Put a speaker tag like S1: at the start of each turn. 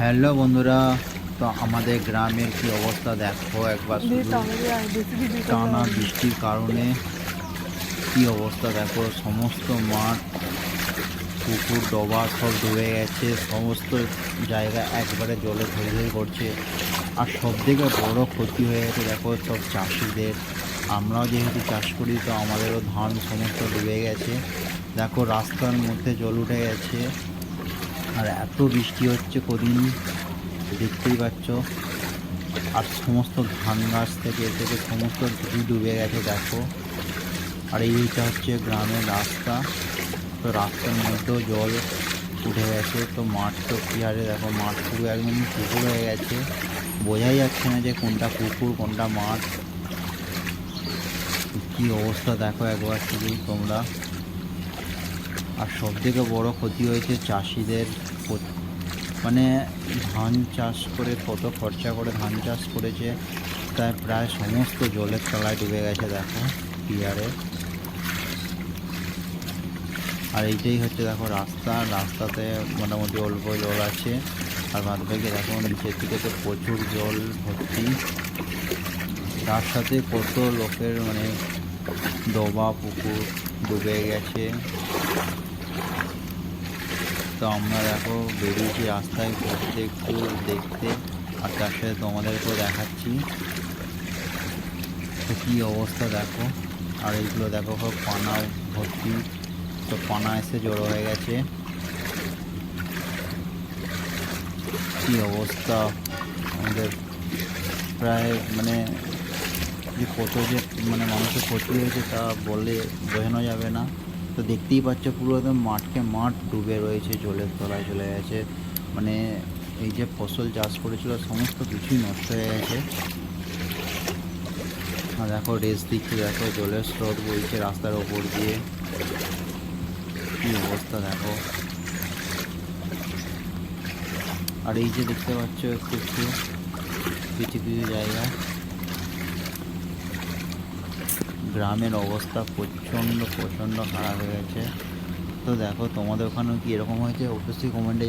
S1: Hello বন্ধুরা তো আমাদের গ্রামের কি অবস্থা দেখো একবার টানা বৃষ্টির কারণে কি অবস্থা দেখো সমস্ত মাঠ পুকুর ডবা সব ডুবে গেছে সমস্ত জায়গা একবারে জলে ধরে ধরে করছে আর সব থেকে বড় ক্ষতি হয়ে গেছে দেখো সব চাষিদের। আমরাও যেহেতু চাষ করি তো আমাদেরও ধান সমস্ত ডুবে গেছে। দেখো রাস্তার মধ্যে জল উঠে গেছে। আর এত বৃষ্টি হচ্ছে কদিন, দেখতেই পাচ্ছ। আর সমস্ত ধান গাছ থেকে এ থেকে সমস্ত ঝুড়ি ডুবে গেছে, দেখো। আর এইটা হচ্ছে গ্রামের রাস্তা। তো রাস্তার মধ্যেও জল উঠে গেছে। তো মাঠ তো কি হারে, দেখো, মাঠ পুরো একদম পুকুর হয়ে গেছে। বোঝাই যাচ্ছে না যে কোনটা পুকুর, কোনটা মাঠ। কী অবস্থা, দেখো একবার শুধু তোমরা। আর সব থেকে বড় ক্ষতি হয়েছে চাষিদের মানে ধান চাষ করে কত খরচা করে ধান চাষ করেছে তাই প্রায় সমস্ত জলের তলায় ডুবে গেছে, দেখো, পিয়ারে। আর এইটাই হচ্ছে, দেখো, রাস্তা। রাস্তাতে মোটামুটি অল্প জল আছে। আর বাদ বাকি, দেখো, নিচের দিকে তো প্রচুর জল ভর্তি। তার সাথে কত লোকের মানে ডোবা পুকুর ডুবে গেছে। তো আমরা দেখো বেরিয়েছি রাস্তায় ঘুরতে, একটু দেখতে। আর তার সাথে তোমাদেরকেও দেখাচ্ছি। তো কী অবস্থা দেখো। আর এইগুলো দেখো সব পানা ভর্তি। তো পানা এসে জড়ো হয়ে গেছে। কী অবস্থা। আমাদের প্রায় মানে যে কত যে মানে মানুষের ক্ষতি হয়েছে তা বলে বোঝানো যাবে না। তো দেখতেই পাচ্ছ পুরো একদম মাঠকে মাঠ ডুবে রয়েছে, জলের তলায় চলে গেছে। মানে এই যে ফসল চাষ করেছিল, সমস্ত কিছুই নষ্ট হয়ে গেছে। দেখো, রেস দিচ্ছে, দেখো, জলের স্রোত বইছে রাস্তার ওপর দিয়ে। কি অবস্থা, দেখো। আর এই যে দেখতে পাচ্ছ একটু একটু, কিছু কিছু জায়গায় গ্রামের অবস্থা প্রচণ্ড প্রচণ্ড খারাপ হয়ে গেছে। তো দেখো, তোমাদের ওখানেও কি এরকম হয়েছে? অবশ্যই কমেন্টে